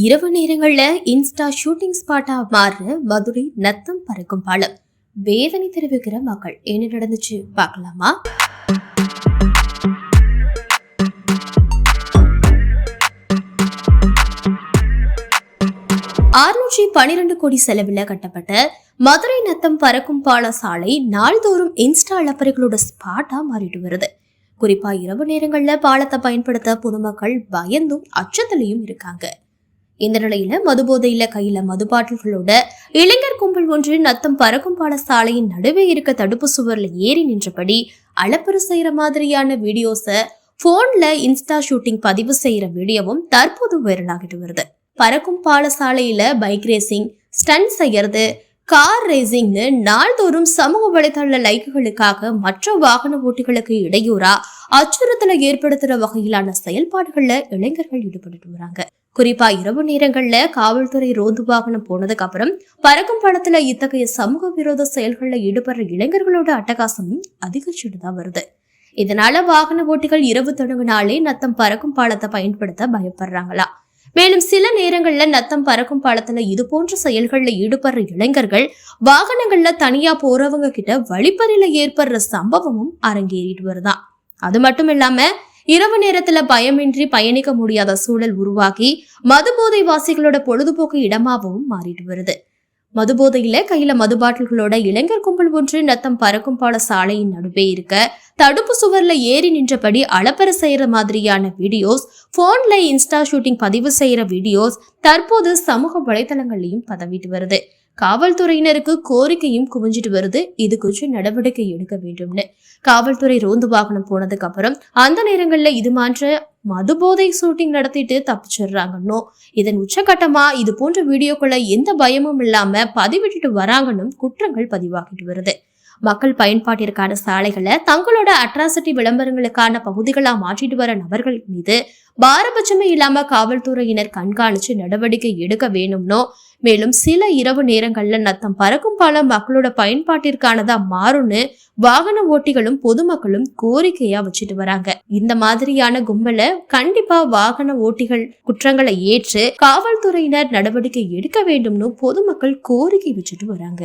இரவு நேரங்கள்ல Insta shooting ஸ்பாட்டா மாறுற மதுரை நத்தம் பறக்கும் பாலம். வேதனை தெரிவிக்கிற மக்கள் என்ன நடந்துச்சு? பார்க்கலாமா? அறுநூற்றி பனிரெண்டு கோடி செலவில் கட்டப்பட்ட மதுரை நத்தம் பறக்கும் பால சாலை நாள்தோறும் இன்ஸ்டா அளப்பறைகளோட ஸ்பாட்டா மாறிட்டு வருது. குறிப்பா இரவு நேரங்கள்ல பாலத்தை பயன்படுத்த பொதுமக்கள் பயந்தும் அச்சத்திலையும் இருக்காங்க. இந்த நிலையில மதுபோதையில கையில மது பாட்டில்களோட இளைஞர் கும்பல் ஒன்று நத்தம் பறக்கும் பால சாலையின் நடுவே இருக்க தடுப்பு சுவர்ல ஏறி நின்றபடி அளப்பறு செய்யற மாதிரியான வீடியோஸை போன்ல இன்ஸ்டா ஷூட்டிங் பதிவு செய்யற வீடியோவும் தற்போது வைரலாகிட்டு வருது. பறக்கும் பாலசாலையில பைக் ரேசிங் ஸ்டன்ட் செய்யறது கார் ரேசிங்னு நாள்தோறும் சமூக வலைதள லைக்குகளுக்காக மற்ற வாகன ஓட்டிகளுக்கு இடையூறா அச்சுறுத்தலை ஏற்படுத்துற வகையிலான செயல்பாடுகள்ல இளைஞர்கள் ஈடுபட்டு வராங்க. குறிப்பா இரவு நேரங்கள்ல காவல்துறை ரோந்து வாகனம் போனதுக்கு அப்புறம் பறக்கும் படத்துல இத்தகைய சமூக விரோத செயல்கள்ல ஈடுபடுற இளைஞர்களோட அட்டகாசமும் அதிகரிச்சுட்டு தான் வருது. இதனால வாகன ஓட்டிகள் இரவு தொடங்கினாலே நத்தம் பறக்கும் பாலத்தை பயன்படுத்த பயப்படுறாங்களா? மேலும் சில நேரங்கள்ல நத்தம் பறக்கும் பாலத்துல இது போன்ற செயல்கள்ல ஈடுபடுற இளைஞர்கள் வாகனங்கள்ல தனியா போறவங்க கிட்ட வழிப்பறையில ஏற்படுற சம்பவமும் அரங்கேறிட்டு வருதான் அது மட்டும் இல்லாம இரவு நேரத்துல பயமின்றி பயணிக்க முடியாத சூழல் உருவாகி மதுபோதை வாசிகளோட பொழுதுபோக்கு இடமாகவும் மாறிட்டு வருது. மதுபோதையில கையில மது பாட்டில்களோட இளைஞர் கும்பல் ஒன்று நத்தம் பறக்கும் பால சாலையின் நடுவே இருக்க தடுப்பு சுவர்ல ஏறி நின்றபடி அளப்பற செய்யற மாதிரியான வீடியோஸ் போன்ல இன்ஸ்டா ஷூட்டிங் பதிவு செய்யற வீடியோஸ் தற்போது சமூக வலைதளங்கள்லயும் பதவிட்டு வருது. காவல்துறையினருக்கு கோரிக்கையும் குவிஞ்சிட்டு வருது. இது குறித்து நடவடிக்கை எடுக்க வேண்டும்னு. காவல்துறை ரோந்து வாகனம் போனதுக்கு அப்புறம் அந்த நேரங்கள்ல இது மாற்ற மது போதை ஷூட்டிங் நடத்திட்டு தப்பிச்சிடுறாங்கன்னோ இதன் உச்சகட்டமா இது போன்ற வீடியோக்களை எந்த பயமும் இல்லாம பதிவிட்டுட்டு வராங்கன்னு குற்றங்கள் பதிவாகிட்டு வருது. மக்கள் பயன்பாட்டிற்கான சாலைகளை தங்களோட அட்ராசிட்டி விளம்பரங்களுக்கான பகுதிகளா மாற்றிட்டு வர நபர்கள் மீது பாரபட்சமே இல்லாம காவல்துறையினர் கண்காணிச்சு நடவடிக்கை எடுக்க வேணும்னோ மேலும் சில இரவு நேரங்கள்ல நத்தம் பறக்கும் பாலம் மக்களோட பயன்பாட்டிற்கானதா மாறும்னு வாகன ஓட்டிகளும் பொதுமக்களும் கோரிக்கையா வச்சுட்டு வராங்க. இந்த மாதிரியான கும்பல கண்டிப்பா வாகன ஓட்டிகள் குற்றங்களை ஏற்று காவல்துறையினர் நடவடிக்கை எடுக்க வேண்டும்னு பொதுமக்கள் கோரிக்கை வச்சுட்டு வராங்க.